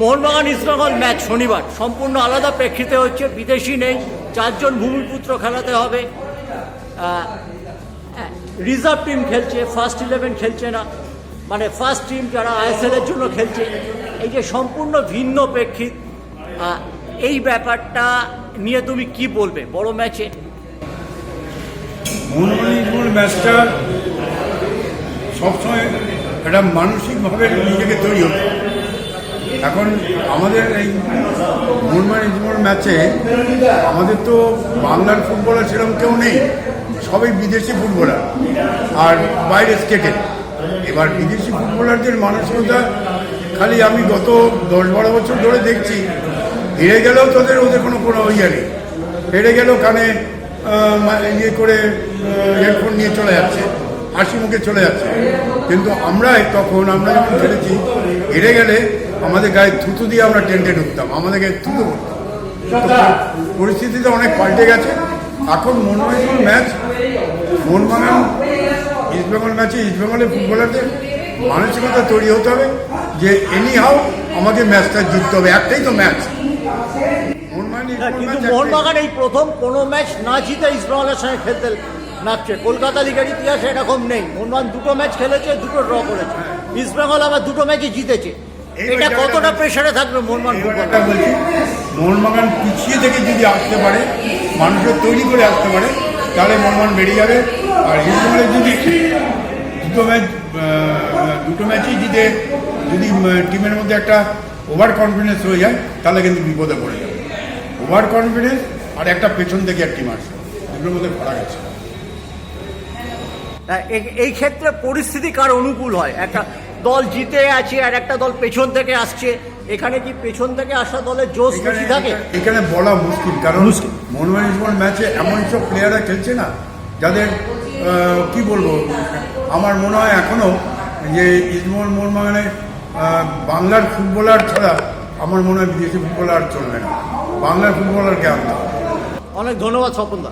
Mohun Bagan East Bengal match শনিবার। সম্পূর্ণ আলাদা প্রেক্ষিতে হচ্ছে, বিদেশি নেই, চারজন ভূমিপুত্র খেলাতে হবে। রিজার্ভ টিম খেলছে ফার্স্ট ইলেভেন খেলছে না। মানে ফার্স্ট টিম যারা আইএসএল এর জন্য খেলছে। এই যে সম্পূর্ণ ভিন্ন প্রেক্ষিত এই ব্যাপারটা নিয়ে তুমি কি বলবে? বড় ম্যাচে সবসময় একটা মানসিকভাবে নিজেকে তৈরি হতো এখন আমাদের এই মোহনবাগান ইস্টবেঙ্গল ম্যাচে আমাদের তো বাংলার ফুটবলার সেরকম কেউ নেই। সবই বিদেশি ফুটবলার আর বাইরে স্টেটের এবার বিদেশি ফুটবলারদের মানসিকতা খালি আমি গত দশ বারো বছর ধরে দেখছি। হেরে গেলেও তোদের ওদের কোনো কোনো ইয়ে নেই। হেরে গেলেও কানে ইয়ে করে হেডফোন নিয়ে চলে যাচ্ছে, হাসি মুখে চলে যাচ্ছে। কিন্তু আমরা তখন, আমরা যখন খেলেছি, হেরে গেলে আমাদের গায়ে থুতু দিয়ে আমরা টেন্টে ঢুকতাম আমাদের গায়ে থুতু করতাম পরিস্থিতিতে অনেক পাল্টে গেছে। এখন মোহনবাগান ম্যাচ মোহনবাগান ইস্টবেঙ্গল ম্যাচে ইস্টবেঙ্গলের ফুটবলারদের মানসিকতা তৈরি হতে হবে যে এনি হাও আমাকে ম্যাচটা জিততে হবে। একটাই তো ম্যাচ। কিন্তু মোহনবাগান এই প্রথম কোনো ম্যাচ না জিতে ইস্টবেঙ্গলের সঙ্গে খেলতে নামছে কলকাতা লিগের ইতিহাসে এরকম নেই। মোহনবাগান দুটো ম্যাচ খেলেছে দুটো ড্র করেছে। ইস্টবেঙ্গল আবার দুটো ম্যাচই জিতেছে। এটা কতটা প্রেশারে থাকবে মোহনবাগান এবার ফুটবল একটা বলছি মোহনবাগান পিছিয়ে থেকে যদি আসতে পারে মানুষের তৈরি করে আসতে পারে তাহলে মোহনবাগান বেরিয়ে যাবে। আর হিসেবে যদি দুটো ম্যাচ দুটো ম্যাচই জিতে যদি টিমের মধ্যে একটা ওভার কনফিডেন্স হয়ে যায় তাহলে কিন্তু বিপদে পড়ে যাবে। ওভার কনফিডেন্স আর একটা পেছন থেকে এক টিম আসে দুটোর মধ্যে ফারাক আছে। তা এই ক্ষেত্রে পরিস্থিতি কার অনুকূল হয়? একটা দল জিতে আছে আর একটা দল পেছন থেকে আসছে। এখানে কি পেছন থেকে আসা দলের জোশ বেশি থাকে? এখানে বলা মুশকিল কারণ মোহনবাগান ম্যাচে এমন সব প্লেয়াররা খেলছে না যাদের কি বলব আমার মনে হয় এখনও যে ইস্টবেঙ্গল মোহনবাগানে বাংলার ফুটবলার ছাড়া আমার মনে হয় বিদেশি ফুটবলার চলবে না। বাংলার ফুটবলারকে আনতে অনেক ধন্যবাদ স্বপনদা